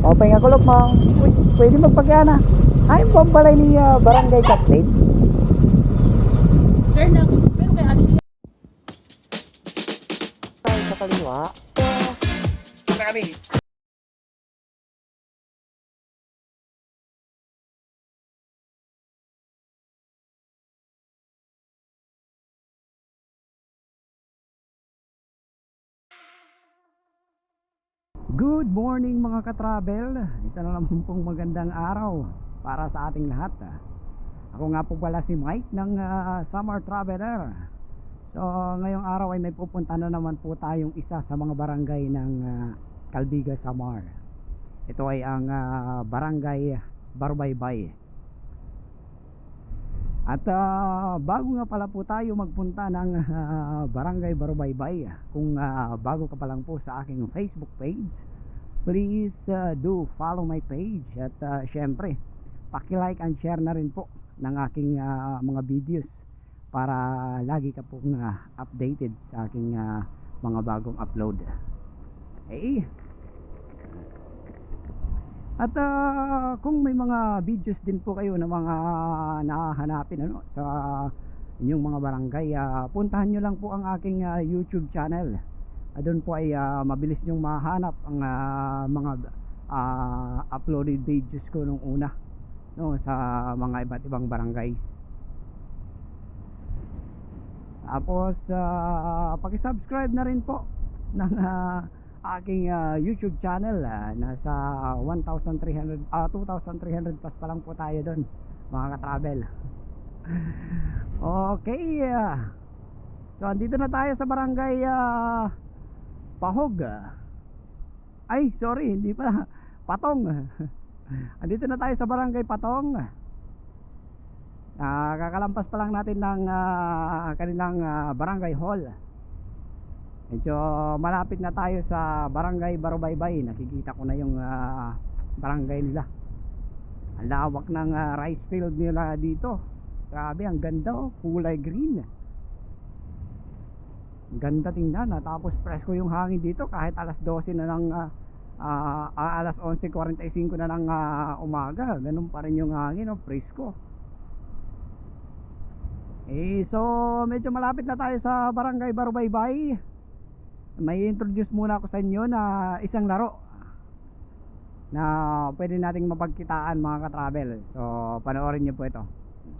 O, pahinga kulog mo. Uy, pwede magpagana. Ay, pambalay ni ah, Barangay Captain. Sir, na, pero kay ano yun? Ay, sa kaliwa. Punta kami. Good morning mga ka-travel. Isa na naman pong magandang araw para sa ating lahat. Ako nga po pala si Mike ng ah, Summer Traveler. So ngayong araw ay may pupunta na naman po tayong isa sa mga barangay ng ah, Calbiga, Samar. Ito ay ang ah, barangay Barbaybay. At ah, bago nga pala po tayo magpunta ng ah, Barangay Barbaybay, kung ah, bago ka pa lang po sa aking Facebook page, please ah, do follow my page at ah, syempre, paki-like and share na rin po ng aking ah, mga videos para lagi ka pong ah, updated sa aking ah, mga bagong upload. Hey, at ah, kung may mga videos din po kayo na mga nahahanapin ano, sa inyong mga barangay, ah, puntahan nyo lang po ang aking ah, YouTube channel. Ah, doon po ay ah, mabilis nyong mahanap ang ah, mga ah, uploaded videos ko nung una no, sa mga iba't ibang barangay. Tapos, ah, paki-subscribe na rin po ng ah, aking ah, YouTube channel ah, nasa 1,300 ah 2,300 plus pa lang po tayo doon mga ka-travel okay ah. so andito na tayo sa barangay ah, Pahog ah. ay sorry hindi pala Patong andito na tayo sa barangay Patong Ah, kakalampas pa lang natin ng ah, kanilang ah, barangay hall Medyo malapit na tayo sa Barangay Barubaybay. Nakikita ko na yung ah, barangay nila. Ang lawak ng ah, rice field nila dito. Grabe, ang ganda oh, kulay green. Ganda tingnan, ah. tapos presko yung hangin dito kahit alas 12 na ng ah, ah, ah, alas 11.45 na ng ah, umaga. Ganun pa rin yung hangin, oh, presko. Eh, so medyo malapit na tayo sa Barangay Barubaybay may introduce muna ako sa inyo na isang laro na pwede nating mapagkitaan mga ka-travel. So, panoorin niyo po ito.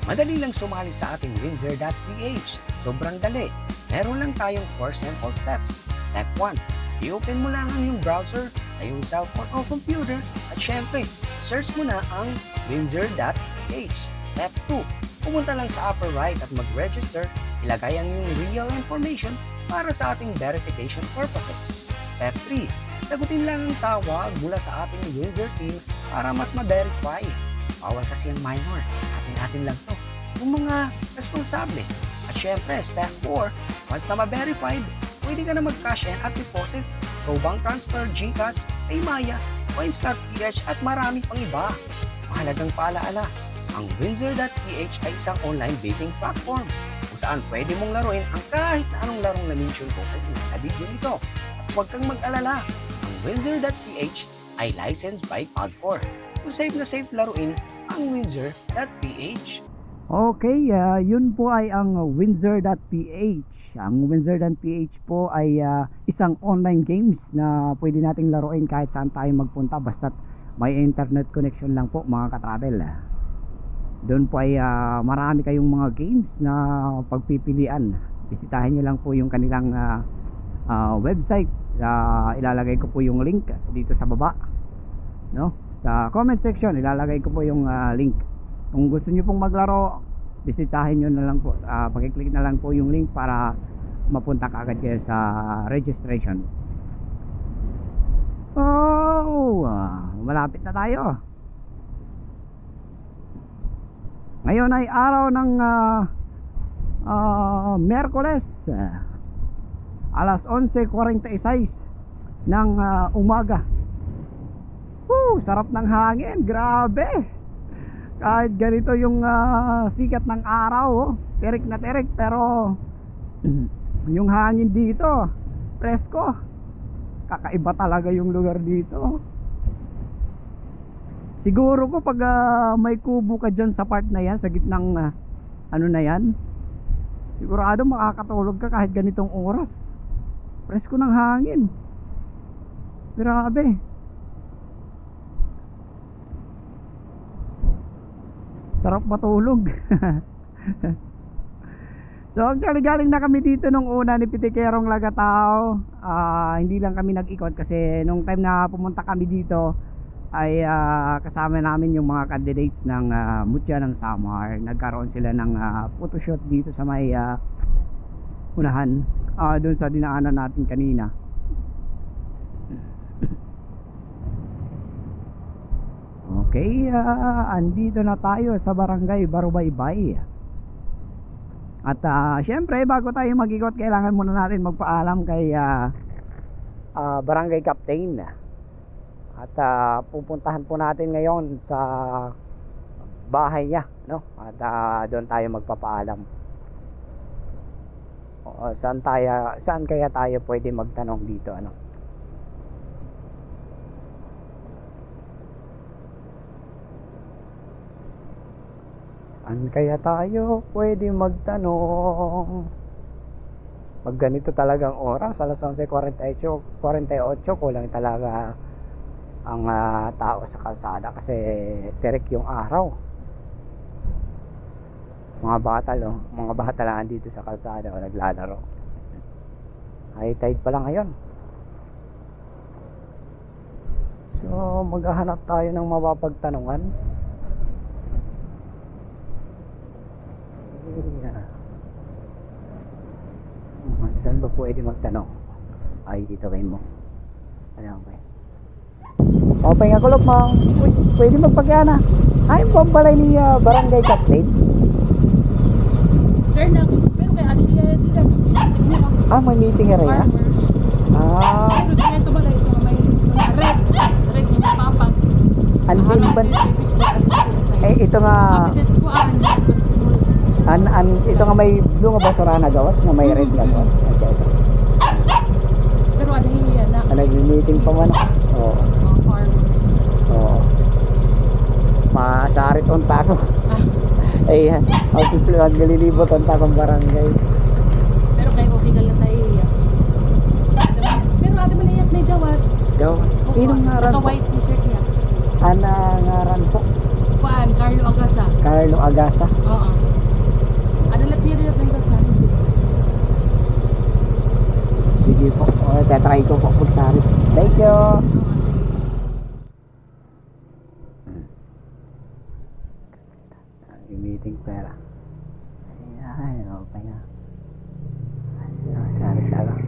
Madali lang sumali sa ating windsor.ph. Sobrang dali. Meron lang tayong 4 simple steps. Step 1. I-open mo lang ang iyong browser sa iyong cellphone o computer at syempre, search mo na ang windsor.ph. Step 2. Pumunta lang sa upper right at mag-register. Ilagay ang iyong real information para sa ating verification purposes. Step 3. Sagutin lang ang tawag mula sa ating Windsor team para mas ma-verify. Bawal kasi ang minor. Atin-atin lang to. Yung mga responsable. At syempre, step 4, once na ma-verified, pwede ka na mag-cash in at deposit. Go bank transfer, GCash, Paymaya, Coins.ph at marami pang iba. Mahalagang paalaala, ang Windsor.ph ay isang online betting platform kung saan pwede mong laruin ang kahit na anong larong na-mention ko sa video nito. At huwag kang mag-alala, ang Windsor.ph ay licensed by PAGCOR. Kung safe na safe laruin ang Windsor.ph. Okay, ah, yun po ay ang Windsor.ph. Ang Windsor.ph po ay ah, isang online games na pwede nating laruin kahit saan tayo magpunta basta may internet connection lang po mga ka-travel. Doon po ay ah, marami kayong mga games na pagpipilian. Bisitahin nyo lang po yung kanilang ah, ah, website. Ah, ilalagay ko po yung link dito sa baba. No? Sa comment section ilalagay ko po yung ah, link. Kung gusto nyo pong maglaro, bisitahin nyo na lang po. Uh, pakiclick na lang po yung link para mapunta ka agad kayo sa registration. Oh, ah, malapit na tayo. Ngayon ay araw ng ah, ah, Merkoles. alas 11.46 ng ah, umaga. Woo, sarap ng hangin. Grabe kahit ganito yung ah, sikat ng araw oh. tirik na tirik pero yung hangin dito presko kakaiba talaga yung lugar dito Siguro ko pag ah, may kubo ka dyan sa part na yan, sa gitnang ah, ano na yan, sigurado makakatulog ka kahit ganitong oras. Presko ng hangin. Grabe. Sarap matulog. so actually galing na kami dito nung una ni Pitikerong Lagatao. Ah, hindi lang kami nag-ikot kasi nung time na pumunta kami dito ay ah, kasama namin yung mga candidates ng uh, Mutya ng Samar. Nagkaroon sila ng ah, photoshoot dito sa may ah, unahan ah, doon sa dinaanan natin kanina. Okay, ah, andito na tayo sa barangay Barubaybay. At ah, syempre bago tayo mag-ikot kailangan muna natin magpaalam kay ah, ah, barangay captain. At ah, pupuntahan po natin ngayon sa bahay niya, no? At ah, doon tayo magpapaalam. O, saan tayo saan kaya tayo pwede magtanong dito, ano? Saan kaya tayo pwede magtanong? Pag ganito talagang oras, alas 11.48, 48, kulang talaga ang ah, tao sa kalsada kasi tirik yung araw. Mga bata lo, mga bata lang dito sa kalsada o naglalaro. High tide pa lang ngayon. So, maghahanap tayo ng mapapagtanungan. Yeah. Hmm, Saan ba pwede magtanong? Ay, dito kayo mo. Ano ba? O, pahinga kulog mo. Uy, pwede magpagana. Ay, pambalay ni ah, Barangay Captain. Sir, na, pero kay ano niya dito Ah, may meeting area. farmers. Ah, Pero tingnan ito ba, ito nga may red, red may papag. anhin ba? Eh, ito nga, ko an, an, an, ito nga may blue nga basura na gawas, na may red na gawas. Kasi ito. Pero ano niya na, Ah, nag-meeting pa man. Oo. mga farmers. Oo. Maasarit on tako. Ah, Ayan. Ang pipilihan galilibot on takong barangay. pero kay ka lang tayo iya. Pero ano man iyak may gawas. Oo, Inong ngaran po? Naka-white t-shirt niya. Ana ngaran po. Kuan, Carlo Agasa. Carlo Agasa. Oo. Ano lang period ng gasa? Sige po. O, tatry ko po pagsarit. Thank you. Oo, sige. Yung meeting pera. Ayan, okay na. Sarit na lang.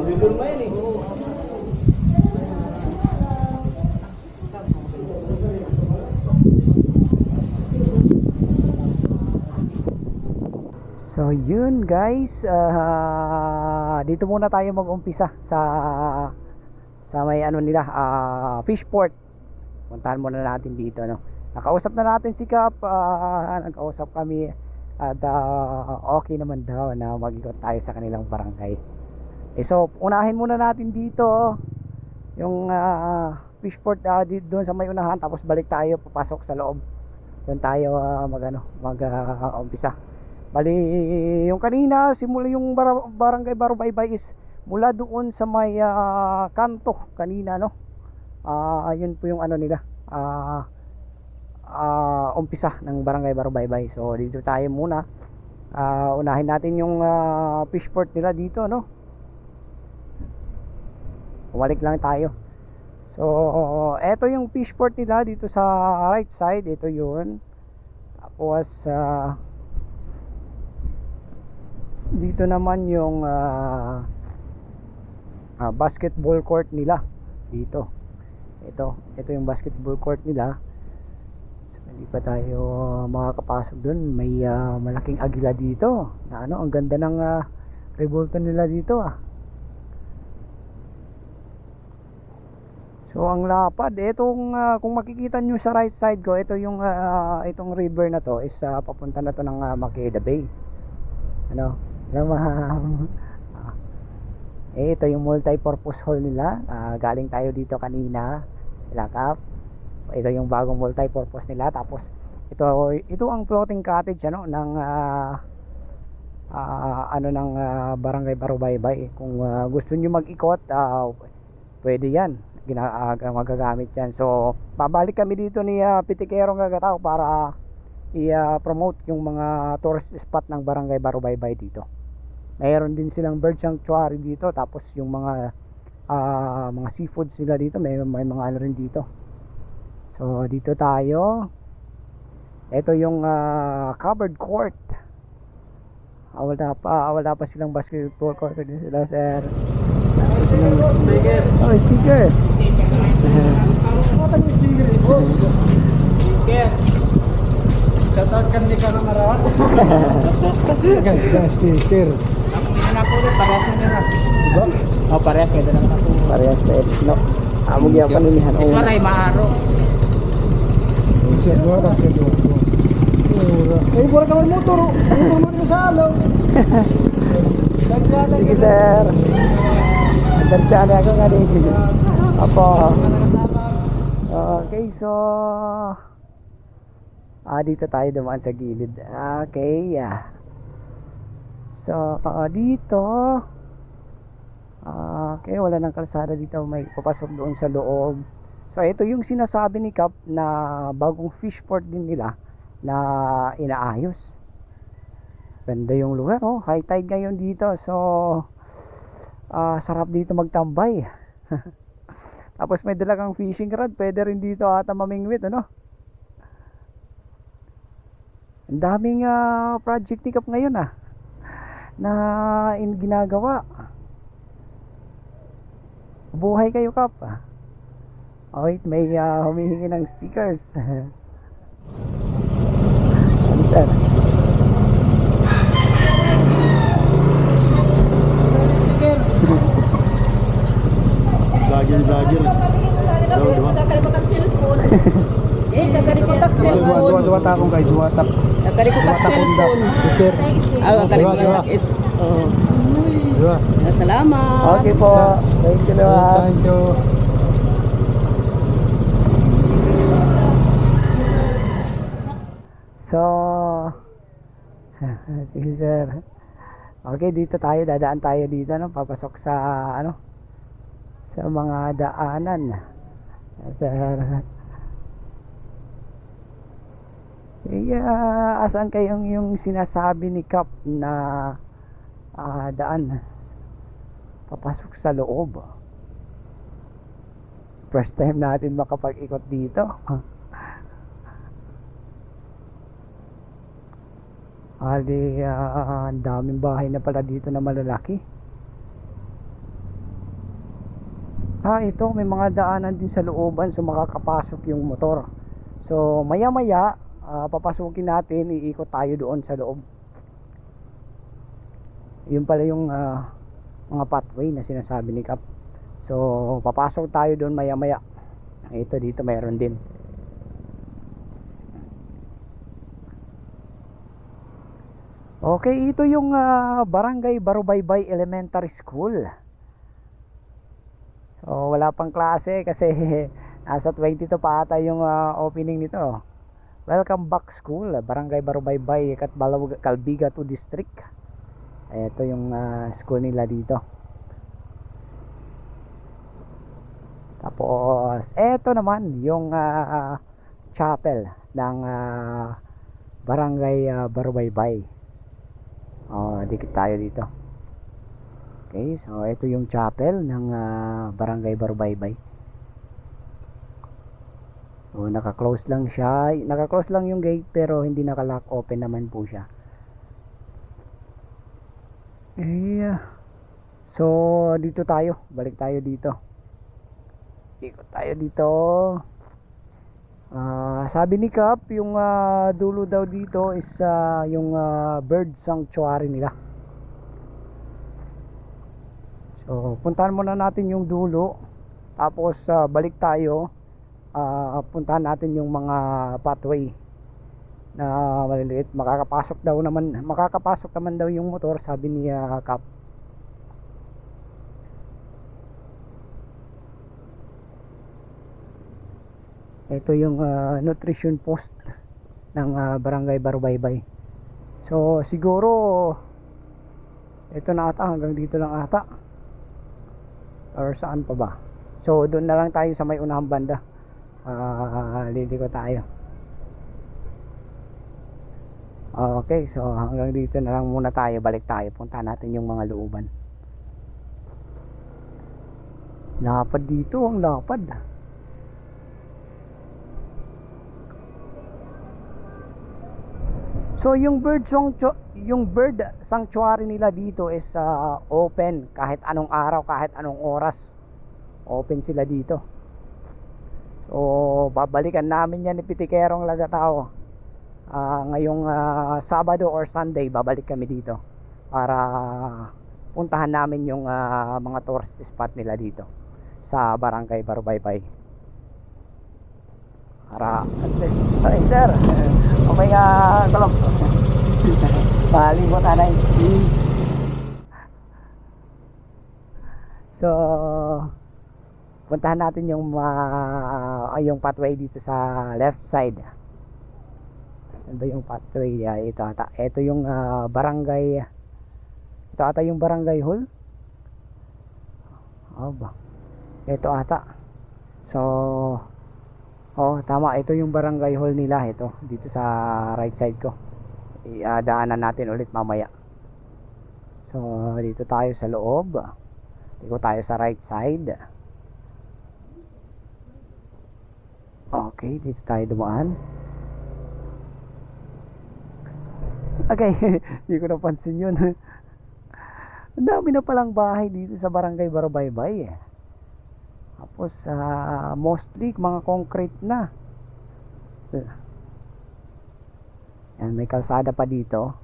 So yun guys, ah, dito muna tayo mag-umpisa sa sa may ano nila, ah, Fishport. Puntahan muna natin dito no. Nakausap na natin si Kap, ah, nakausap kami at ah, okay naman daw na mag-ikot tayo sa kanilang barangay. Eh, so unahin muna natin dito yung ah, Fishport ah, di- doon sa may unahan tapos balik tayo papasok sa loob. Doon tayo ah, mag ano, mag ah, umpisa. Bali, yung kanina, simula yung bar- barangay Barubaybay is mula doon sa may ah, kanto kanina, no? Ah, yun po yung ano nila. Ah, ah, umpisa ng barangay Barubaybay. So, dito tayo muna. Ah, unahin natin yung ah, fishport nila dito, no? Umalik lang tayo. So, eto yung fishport nila dito sa right side. Ito yun. Tapos, ah, dito naman yung ah, ah, basketball court nila. Dito. Ito. Ito yung basketball court nila. Hindi pa tayo makakapasok dun. May ah, malaking agila dito. Na ano ang ganda ng uh, revolto nila dito ah So ang lapad, itong ah, kung makikita nyo sa right side ko, ito yung ah, itong river na to is ah, papunta na to ng uh, Makeda Bay. Ano? Alam ah, eh, ito yung multi-purpose hall nila. Ah, galing tayo dito kanina, Lakap. Ito yung bagong multi-purpose nila. Tapos ito ito ang floating cottage ano ng ah, ah, ano ng ah, Barangay Barubaybay. Kung ah, gusto niyo mag-ikot, ah, pwede 'yan. Gina ah, magagamit 'yan. So, babalik kami dito ni uh, Pitikero Gagataw para i-promote yung mga tourist spot ng Barangay Barubaybay dito. Mayroon din silang bird sanctuary dito tapos yung mga ah, mga seafoods nila dito may may mga ano rin dito. So, dito tayo. Ito yung ah, covered court. Ah, wala pa, ah, wala pa silang basketball court din sila, sir. Oh, sticker. Ano yung sticker ni boss? Sticker. Shoutout kan di ka na marawan. Ganda sticker. Ako din na po ulit, parehas mo nila. Diba? Oh, parehas ka din na po. Parehas na no. Amog yung panunihan. Ito Oh, na maaro. Sa dua tak sa dua. Eh, bukan kamar motor. Motor mo sa alaw. sige, sir. Andarsyaan ako nga din. Apo. Okay, so... Ah, dito tayo dumaan sa gilid. Okay, yeah. So, ah, dito... Ah, okay, wala nang kalsada dito. May papasok doon sa loob. So, ito yung sinasabi ni Cap na bagong fish port din nila na inaayos. Ganda yung lugar, oh. High tide ngayon dito. So, ah sarap dito magtambay. Tapos may dala fishing rod. Pwede rin dito ata mamingwit, ano? Ang daming ah, project ni Cap ngayon, ah. Na in ginagawa. Buhay kayo, Kap. Ah. Oh, wait, may ah, humihingi ng stickers. Ano, sir? Vlogger, ang cellphone. Eh, cellphone. takong guys, dua tak. Nakalikot Dua ang takunda. cellphone. Sticker. Ah, Diba, ang is. Oh. Salamat. Okay po. Thank you. Thank you. So, sige. Okay, dito tayo, dadaan tayo dito, no? Papasok sa, ano, sa mga daanan. Eh, ah, asan kayong yung sinasabi ni Kap na ah, daan? Papasok sa loob. First time natin makapag-ikot dito. Ali, ah, ang daming bahay na pala dito na malalaki. Ah, ito, may mga daanan din sa looban so makakapasok yung motor. So, maya-maya, ah, papasukin natin, iikot tayo doon sa loob. Yun pala yung ah, mga pathway na sinasabi ni Kap. So, papasok tayo doon maya-maya. Ito dito mayroon din. Okay, ito yung ah, Barangay Barubaybay Elementary School. So, wala pang klase kasi nasa 22 pa ata yung ah, opening nito. Welcome back school, Barangay Barubaybay, Katbalaw, Calbiga 2 District. Ito yung ah, school nila dito. Tapos, eto naman yung ah, chapel ng ah, Barangay ah, Barubaybay. Oh, dikit tayo dito. Okay, so ito yung chapel ng ah, Barangay Barubaybay. So, naka-close lang siya. Naka-close lang yung gate pero hindi naka-lock open naman po siya. Eh, so dito tayo. Balik tayo dito. Ikot tayo dito. Ah, sabi ni Cap, yung ah, dulo daw dito is ah, yung ah, bird sanctuary nila. So, puntahan muna natin yung dulo. Tapos ah, balik tayo. ah, puntahan natin yung mga pathway na maliliit. Makakapasok daw naman, makakapasok naman daw yung motor, sabi ni ah, Kap. Ito yung ah, nutrition post ng ah, Barangay Barubaybay. So siguro ito na ata hanggang dito lang ata. Or saan pa ba? So doon na lang tayo sa may unahang banda. Ah, liliko tayo. Okay, so hanggang dito na lang muna tayo. Balik tayo. Punta natin yung mga looban. Lapad dito, ang lapad. So yung bird yung bird sanctuary nila dito is ah, open kahit anong araw, kahit anong oras. Open sila dito. So babalikan namin yan ni Pitikerong Lagatao. Ah, ngayong ah, Sabado or Sunday babalik kami dito para puntahan namin yung ah, mga tourist spot nila dito sa Barangay Barubaybay. Para at ay sir, okay nga, talong. Bali mo tanay. So, puntahan natin yung ay, yung pathway dito sa left side. Ano ba yung pathway? Ah, ito ata. Ito yung ah, barangay. Ito ata yung barangay hall. Oh, ba? Ito ata. So, oh, tama. Ito yung barangay hall nila. Ito, dito sa right side ko. Iadaanan natin ulit mamaya. So, dito tayo sa loob. Dito tayo sa right side. Okay, dito tayo dumaan. Okay, hindi ko napansin yun. Ang dami na palang bahay dito sa Barangay Barubaybay eh. Tapos ah, mostly mga concrete na. Yan, may kalsada pa dito.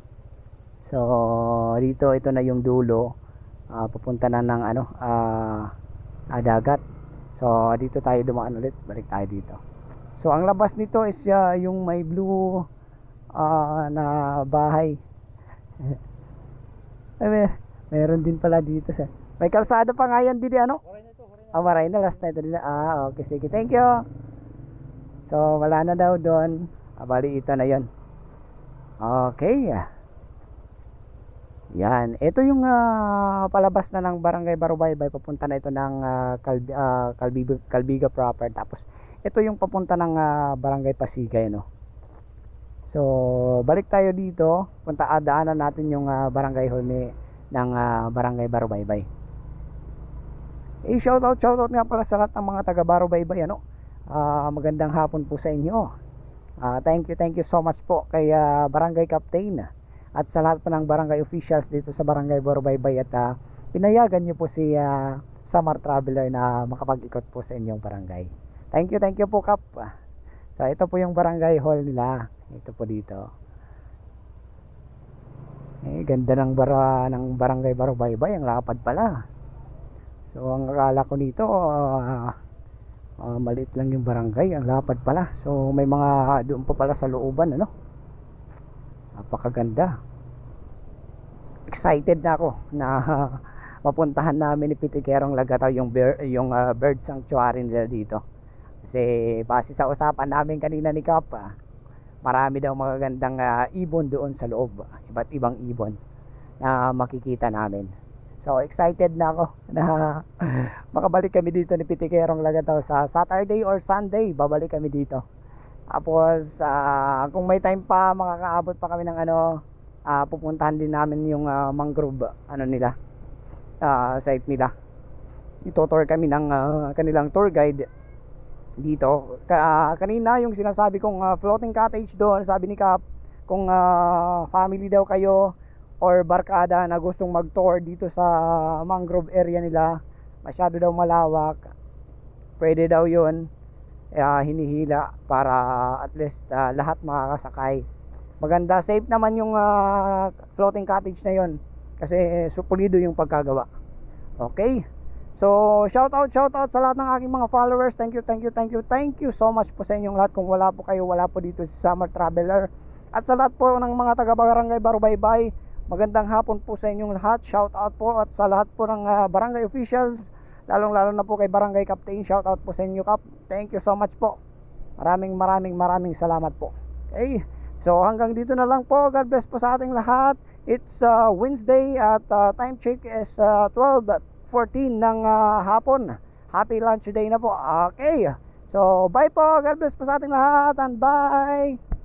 So, dito ito na yung dulo. Ah, papunta na ng ano, ah, dagat. So, dito tayo dumaan ulit. Balik tayo dito. So, ang labas nito is ah, yung may blue ah, na bahay. Ay, may, meron din pala dito sa. May kalsada pa nga yan din ano? Ah, maray na last night din. Ah, okay sige. Thank you. So, wala na daw doon. Ah, bali ito na 'yon. Okay. Yan. Ito yung ah, palabas na ng Barangay Barubaybay. Papunta na ito ng ah, Calbi, ah, Calbiga, Calbiga proper. Tapos, ito yung papunta ng ah, Barangay Pasigay, no? So, balik tayo dito. Punta ah, daanan natin yung ah, Barangay Hall ni, ng ah, Barangay Barubaybay. Eh, shoutout, shoutout nga pala sa lahat ng mga taga Barubaybay, ano? Ah, magandang hapon po sa inyo. Ah, thank you, thank you so much po kay ah, Barangay Captain at sa lahat po ng barangay officials dito sa Barangay Barubaybay at ah, pinayagan niyo po si ah, Samar Traveler na makapag-ikot po sa inyong barangay. Thank you, thank you po Kap. So ito po yung barangay hall nila. Ito po dito. Eh, ganda ng bara ng barangay Barubaybay, ang lapad pala. So ang akala ko dito ah, ah, maliit lang yung barangay, ang lapad pala. So may mga doon pa pala sa looban ano. Napakaganda. Excited na ako na mapuntahan namin ni Pitikerong Lagataw yung bir, yung ah, bird sanctuary nila dito. Kasi base sa usapan namin kanina ni Kap, ah, marami daw magagandang ah, ibon doon sa loob, iba't ibang ibon na makikita namin. So excited na ako na makabalik kami dito ni Pitikerong Lagataw sa Saturday or Sunday, babalik kami dito. Tapos ah, kung may time pa makakaabot pa kami ng ano, ah, pupuntahan din namin yung ah, mangrove ano nila. ah, site nila. Ito-tour kami ng ah, kanilang tour guide dito. Ka, kanina yung sinasabi kong ah, floating cottage doon, sabi ni Kap, kung ah, family daw kayo or barkada na gustong mag-tour dito sa mangrove area nila, masyado daw malawak. Pwede daw 'yon. Ah, hinihila para at least ah, lahat makakasakay. Maganda, safe naman yung ah, floating cottage na 'yon kasi supulido yung pagkagawa. Okay? So, shout out, shout out sa lahat ng aking mga followers. Thank you, thank you, thank you, thank you so much po sa inyong lahat. Kung wala po kayo, wala po dito sa Summer Traveler. At sa lahat po ng mga taga Barangay Barubaybay, magandang hapon po sa inyong lahat. Shout out po at sa lahat po ng ah, barangay officials, lalong lalo na po kay Barangay Captain. Shout out po sa inyo, Kap. Thank you so much po. Maraming maraming maraming salamat po. Okay? So hanggang dito na lang po. God bless po sa ating lahat. It's uh, Wednesday at uh, time check is uh, 12:14 ng uh, hapon. Happy lunch day na po. Okay. So bye po. God bless po sa ating lahat and bye.